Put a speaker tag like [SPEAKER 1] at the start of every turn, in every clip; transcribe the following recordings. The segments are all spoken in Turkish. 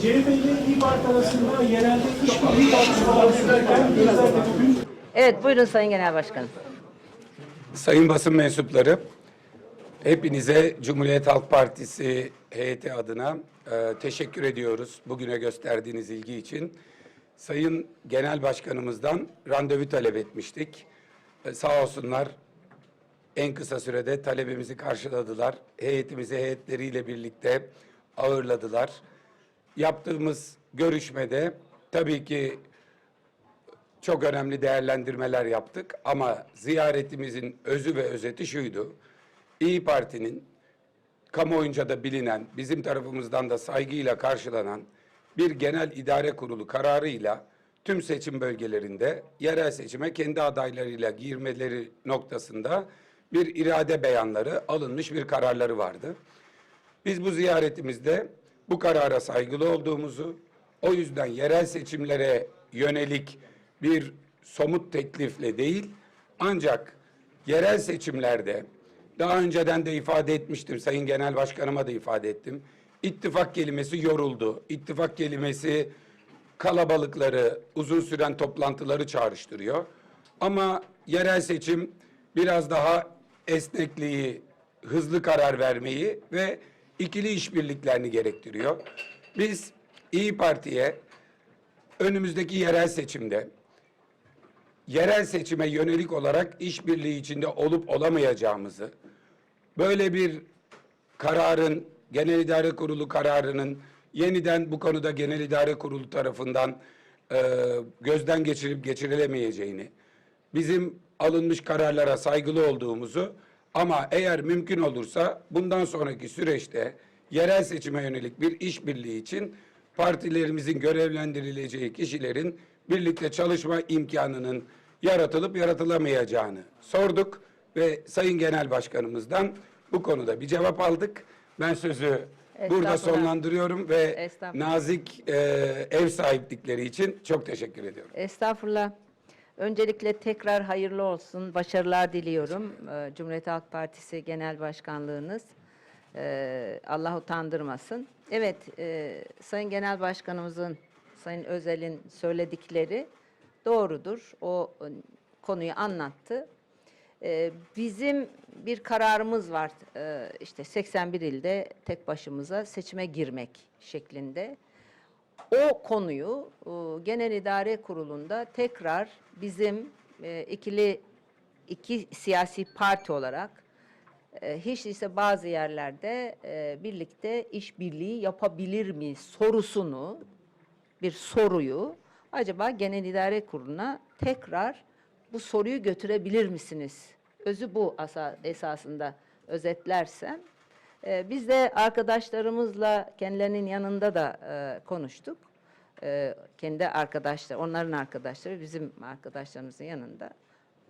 [SPEAKER 1] CHP ile İYİ Parti arasında yerelde işbirliği tartışmaları sürerken bugün
[SPEAKER 2] Evet buyurun Sayın Genel Başkanım.
[SPEAKER 3] Sayın basın mensupları, hepinize Cumhuriyet Halk Partisi heyeti adına e, teşekkür ediyoruz bugüne gösterdiğiniz ilgi için. Sayın Genel Başkanımızdan randevu talep etmiştik. E, sağ olsunlar en kısa sürede talebimizi karşıladılar. Heyetimizi heyetleriyle birlikte ağırladılar. Yaptığımız görüşmede tabii ki çok önemli değerlendirmeler yaptık ama ziyaretimizin özü ve özeti şuydu. İyi Parti'nin kamuoyunca da bilinen, bizim tarafımızdan da saygıyla karşılanan bir genel idare kurulu kararıyla tüm seçim bölgelerinde yerel seçime kendi adaylarıyla girmeleri noktasında bir irade beyanları alınmış bir kararları vardı. Biz bu ziyaretimizde bu karara saygılı olduğumuzu, o yüzden yerel seçimlere yönelik bir somut teklifle değil, ancak yerel seçimlerde daha önceden de ifade etmiştim, Sayın Genel Başkanıma da ifade ettim. İttifak kelimesi yoruldu. İttifak kelimesi kalabalıkları, uzun süren toplantıları çağrıştırıyor. Ama yerel seçim biraz daha esnekliği, hızlı karar vermeyi ve ikili işbirliklerini gerektiriyor. Biz İyi Parti'ye önümüzdeki yerel seçimde yerel seçime yönelik olarak işbirliği içinde olup olamayacağımızı, böyle bir kararın, Genel İdare Kurulu kararının yeniden bu konuda Genel İdare Kurulu tarafından e, gözden geçirip geçirilemeyeceğini, bizim alınmış kararlara saygılı olduğumuzu ama eğer mümkün olursa bundan sonraki süreçte yerel seçime yönelik bir işbirliği için partilerimizin görevlendirileceği kişilerin birlikte çalışma imkanının yaratılıp yaratılamayacağını sorduk ve Sayın Genel Başkanımızdan bu konuda bir cevap aldık. Ben sözü burada sonlandırıyorum ve nazik e, ev sahiplikleri için çok teşekkür ediyorum.
[SPEAKER 2] Estağfurullah. Öncelikle tekrar hayırlı olsun, başarılar diliyorum. Ee, Cumhuriyet Halk Partisi Genel Başkanlığınız. Ee, Allah utandırmasın. Evet, e, Sayın Genel Başkanımızın, Sayın Özel'in söyledikleri doğrudur. O e, konuyu anlattı. Ee, Bizim bir kararımız var. İşte 81 ilde tek başımıza seçime girmek şeklinde. O konuyu e, Genel İdare Kurulu'nda tekrar bizim e, ikili iki siyasi parti olarak e, hiç değilse bazı yerlerde birlikte işbirliği yapabilir mi sorusunu bir soruyu acaba Genel İdare Kurulu'na tekrar bu soruyu götürebilir misiniz? Özü bu esasında özetlersem. Ee, biz de arkadaşlarımızla kendilerinin yanında da e, konuştuk. Ee, kendi arkadaşlar, onların arkadaşları bizim arkadaşlarımızın yanında.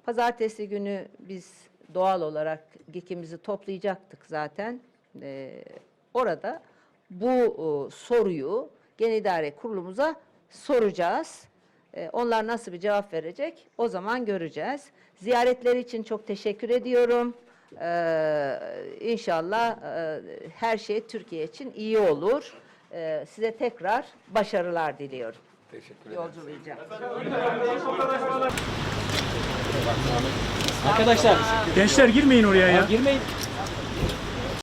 [SPEAKER 2] Pazartesi günü biz doğal olarak GİK'imizi toplayacaktık zaten. Ee, orada bu e, soruyu Genel İdare Kurulumuza soracağız. Onlar nasıl bir cevap verecek o zaman göreceğiz. Ziyaretleri için çok teşekkür ediyorum. Ee, inşallah e, her şey Türkiye için iyi olur. Ee, size tekrar başarılar diliyorum.
[SPEAKER 3] Teşekkür ederim.
[SPEAKER 2] Yolculayacağım.
[SPEAKER 4] Arkadaşlar
[SPEAKER 1] gençler girmeyin oraya ya.
[SPEAKER 4] girmeyin.